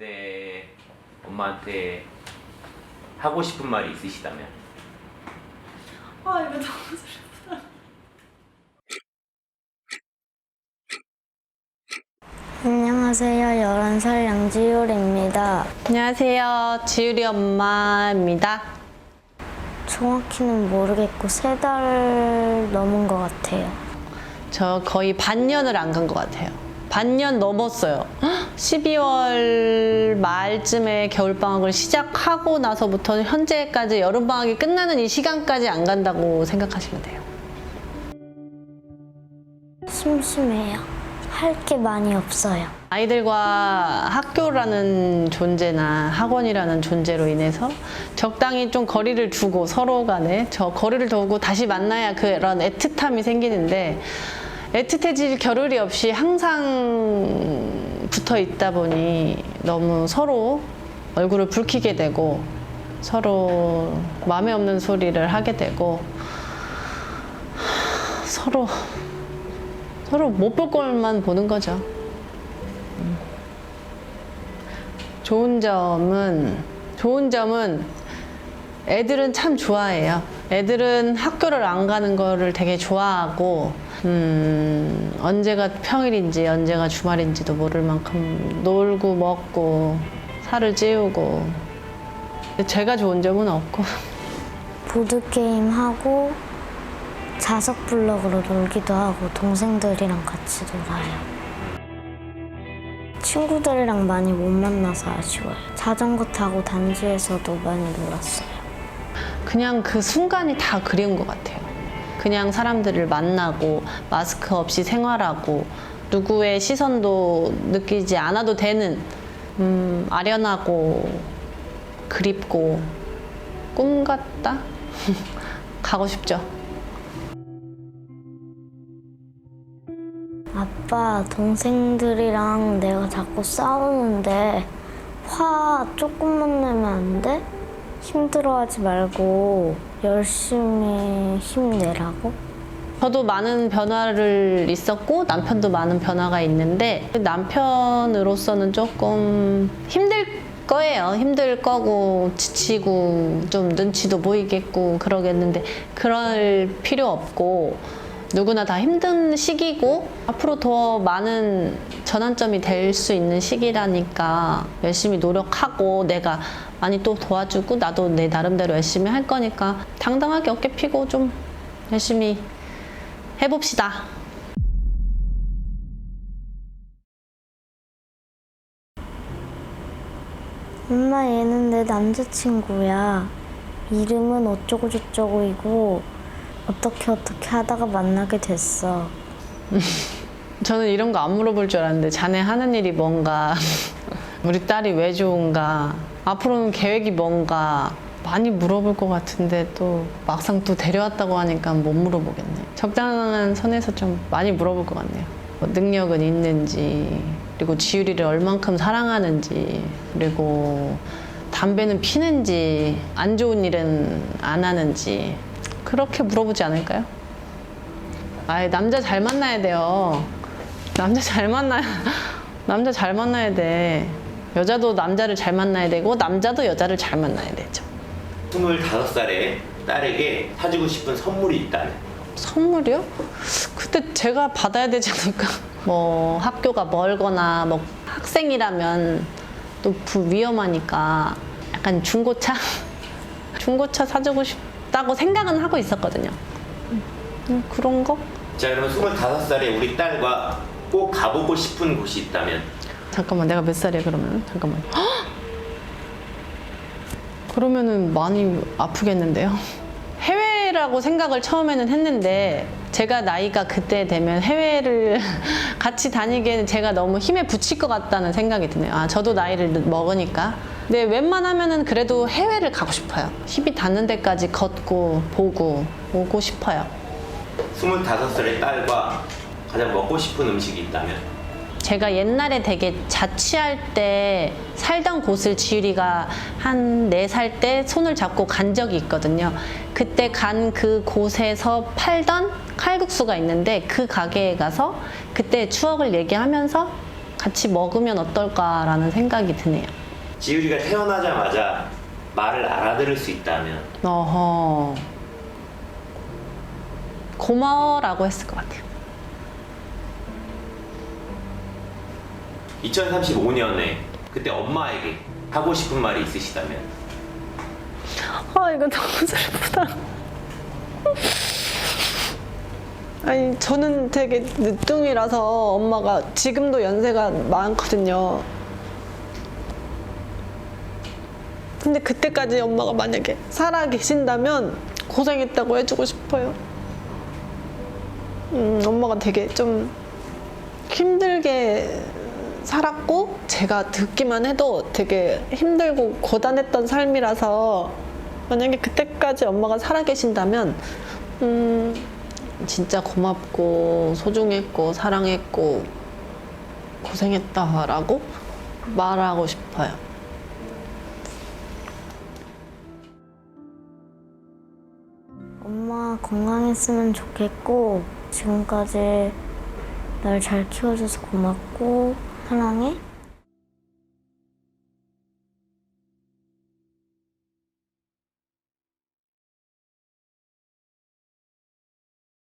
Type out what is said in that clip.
그때 엄마한테 하고 싶은 말이 있으시다면 아 이거 너무 슬프다. 안녕하세요. 11살 양지율입니다. 안녕하세요. 지율이 엄마입니다. 정확히는 모르겠고 세 달 넘은 것 같아요. 저 거의 반년을 안 간 것 같아요. 반년 넘었어요. 12월 말쯤에 겨울방학을 시작하고 나서부터 현재까지 여름방학이 끝나는 이 시간까지 안 간다고 생각하시면 돼요. 심심해요. 할 게 많이 없어요. 아이들과 학교라는 존재나 학원이라는 존재로 인해서 적당히 좀 거리를 두고 서로 간에 저 거리를 두고 다시 만나야 그런 애틋함이 생기는데 애틋해질 겨를이 없이 항상 붙어 있다 보니 너무 서로 얼굴을 붉히게 되고 서로 마음에 없는 소리를 하게 되고 서로 서로 못 볼 것만 보는 거죠. 좋은 점은 좋은 점은 애들은 참 좋아해요. 애들은 학교를 안 가는 거를 되게 좋아하고 음, 언제가 평일인지 언제가 주말인지도 모를 만큼 놀고 먹고 살을 찌우고 제가 좋은 점은 없고 보드게임 하고 자석 블럭으로 놀기도 하고 동생들이랑 같이 놀아요. 친구들이랑 많이 못 만나서 아쉬워요. 자전거 타고 단지에서도 많이 놀았어요. 그냥 그 순간이 다 그리운 것 같아요. 그냥 사람들을 만나고 마스크 없이 생활하고 누구의 시선도 느끼지 않아도 되는 음, 아련하고 그립고 꿈 같다? 가고 싶죠. 아빠, 동생들이랑 내가 자꾸 싸우는데 화 조금만 내면 안 돼? 힘들어하지 말고 열심히 힘내라고? 저도 많은 변화를 있었고 남편도 많은 변화가 있는데 남편으로서는 조금 힘들 거예요. 힘들 거고 지치고 좀 눈치도 보이겠고 그러겠는데 그럴 필요 없고 누구나 다 힘든 시기고 앞으로 더 많은 전환점이 될 수 있는 시기라니까 열심히 노력하고 내가 많이 또 도와주고 나도 내 나름대로 열심히 할 거니까 당당하게 어깨 피고 좀 열심히 해봅시다. 엄마 얘는 내 남자친구야. 이름은 어쩌고저쩌고이고 어떻게 어떻게 하다가 만나게 됐어. 저는 이런 거 안 물어볼 줄 알았는데 자네 하는 일이 뭔가 우리 딸이 왜 좋은가 앞으로는 계획이 뭔가 많이 물어볼 것 같은데 또 막상 또 데려왔다고 하니까 못 물어보겠네 적당한 선에서 좀 많이 물어볼 것 같네요 뭐 능력은 있는지 그리고 지율이를 얼만큼 사랑하는지 그리고 담배는 피는지 안 좋은 일은 안 하는지 그렇게 물어보지 않을까요? 아예 남자 잘 만나야 돼요. 남자 잘 만나야 남자 잘 만나야 돼. 여자도 남자를 잘 만나야 되고 남자도 여자를 잘 만나야 되죠. 25살의 딸에게 사주고 싶은 선물이 있다면 선물이요? 그때 제가 받아야 되지 않을까? 뭐 학교가 멀거나 뭐 학생이라면 또 부- 위험하니까 약간 중고차 중고차 사주고 싶다고 생각은 하고 있었거든요. 음, 그런 거? 자 그러면 25살의 우리 딸과 꼭 가보고 싶은 곳이 있다면 잠깐만 내가 몇 살이야 그러면? 잠깐만. 헉! 그러면은 많이 아프겠는데요? 해외라고 생각을 처음에는 했는데 제가 나이가 그때 되면 해외를 같이 다니기에는 제가 너무 힘에 부칠 것 같다는 생각이 드네요. 아 저도 나이를 먹으니까. 근데 웬만하면은 그래도 해외를 가고 싶어요. 힘이 닿는 데까지 걷고 보고 오고 싶어요. 25살의 딸과 가장 먹고 싶은 음식이 있다면 제가 옛날에 되게 자취할 때 살던 곳을 지율이가 한 네 살 때 손을 잡고 간 적이 있거든요. 그때 간 그 곳에서 팔던 칼국수가 있는데 그 가게에 가서 그때 추억을 얘기하면서 같이 먹으면 어떨까라는 생각이 드네요. 지율이가 태어나자마자 말을 알아들을 수 있다면 어허. 고마워라고 했을 것 같아요. 2035년에 그때 엄마에게 하고 싶은 말이 있으시다면 아 이거 너무 슬프다. 아니 저는 되게 늦둥이라서 엄마가 지금도 연세가 많거든요. 근데 그때까지 엄마가 만약에 살아 계신다면 고생했다고 해주고 싶어요. 음, 엄마가 되게 좀 힘들게 살았고 제가 듣기만 해도 되게 힘들고 고단했던 삶이라서 만약에 그때까지 엄마가 살아계신다면 음 진짜 고맙고 소중했고 사랑했고 고생했다라고 말하고 싶어요. 엄마 건강했으면 좋겠고 지금까지 날 잘 키워줘서 고맙고 사랑해.